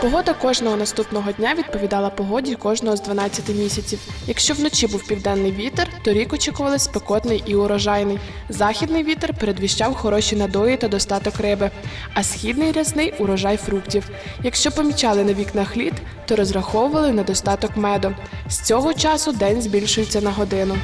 Погода кожного наступного дня відповідала погоді кожного з 12 місяців. Якщо вночі був південний вітер, то рік очікували спекотний і урожайний. Західний вітер передвіщав хороші надої та достаток риби, а східний рясний урожай фруктів. Якщо помічали на вікнах лід, то розраховували на достаток меду. З цього часу день збільшується на годину.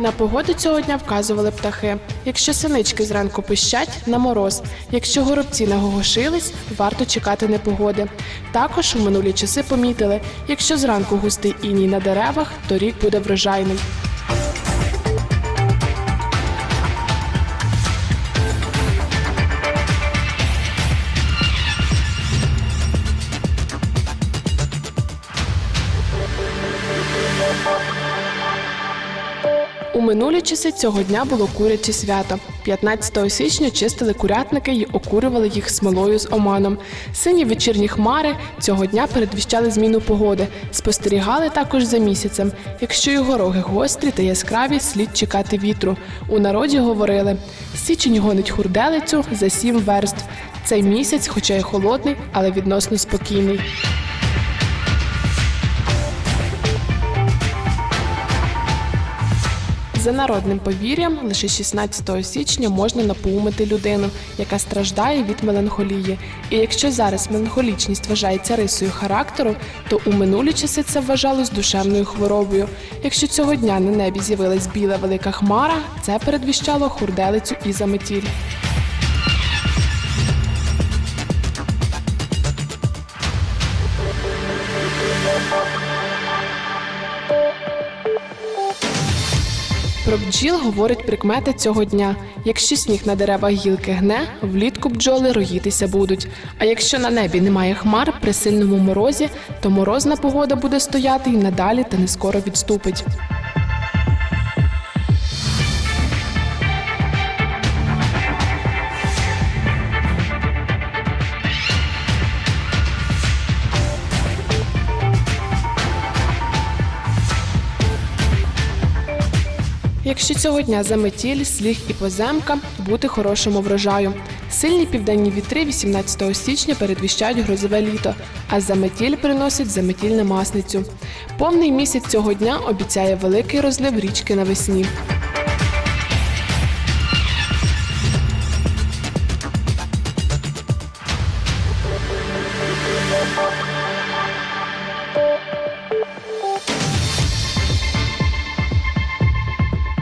На погоду цього дня вказували птахи. Якщо синички зранку пищать на мороз. Якщо горобці нагогошились, варто чекати непогоди. Також у минулі часи помітили, якщо зранку густий іній на деревах, то рік буде врожайний. Минулі часи цього дня було куряче свято. 15 січня чистили курятники і окурювали їх смолою з оманом. Сині вечірні хмари цього дня передвіщали зміну погоди. Спостерігали також за місяцем. Якщо його роги гострі та яскраві, слід чекати вітру. У народі говорили: січень гонить хурделицю за сім верств. Цей місяць, хоча й холодний, але відносно спокійний. За народним повір'ям, лише 16 січня можна напоумити людину, яка страждає від меланхолії. І якщо зараз меланхолічність вважається рисою характеру, то у минулі часи це вважалось душевною хворобою. Якщо цього дня на небі з'явилась біла велика хмара, це передвіщало хурделицю і заметіль. Про бджіл говорить прикмети цього дня. Якщо сніг на деревах гілки гне, влітку бджоли роїтися будуть. А якщо на небі немає хмар при сильному морозі, то морозна погода буде стояти й надалі та не скоро відступить. Якщо цього дня заметіль, сліг і поземка, бути хорошому врожаю. Сильні південні вітри 18 січня передвіщають грозове літо, а заметіль приносить заметіль на масницю. Повний місяць цього дня обіцяє великий розлив річки навесні.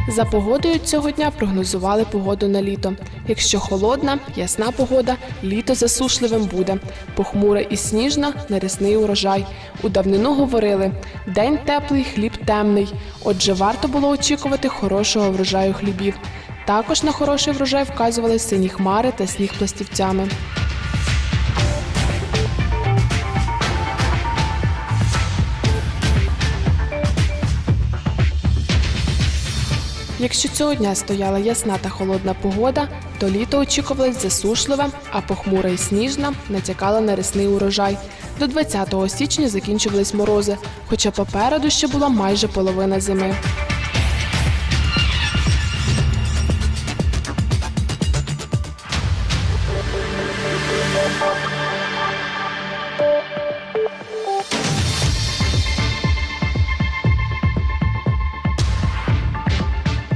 За погодою цього дня прогнозували погоду на літо. Якщо холодна, ясна погода, літо засушливим буде. Похмура і сніжна нерісний урожай. У давнину говорили: день теплий, хліб темний. Отже, варто було очікувати хорошого врожаю хлібів. Також на хороший врожай вказували сині хмари та сніг пластівцями. Якщо цього дня стояла ясна та холодна погода, то літо очікувалось засушливе, а похмура і сніжна натякала на рисний урожай. До 20 січня закінчувались морози, хоча попереду ще була майже половина зими.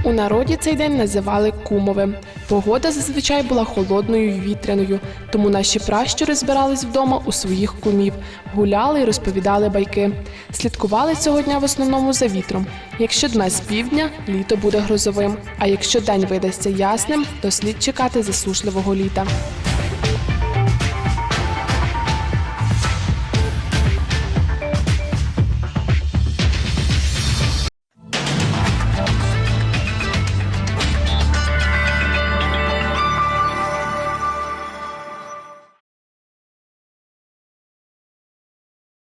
У народі цей день називали кумовим. Погода зазвичай була холодною і вітряною, тому наші пращури збирались вдома у своїх кумів, гуляли й розповідали байки. Слідкували цього дня в основному за вітром. Якщо дна з півдня, літо буде грозовим. А якщо день видасться ясним, то слід чекати засушливого літа.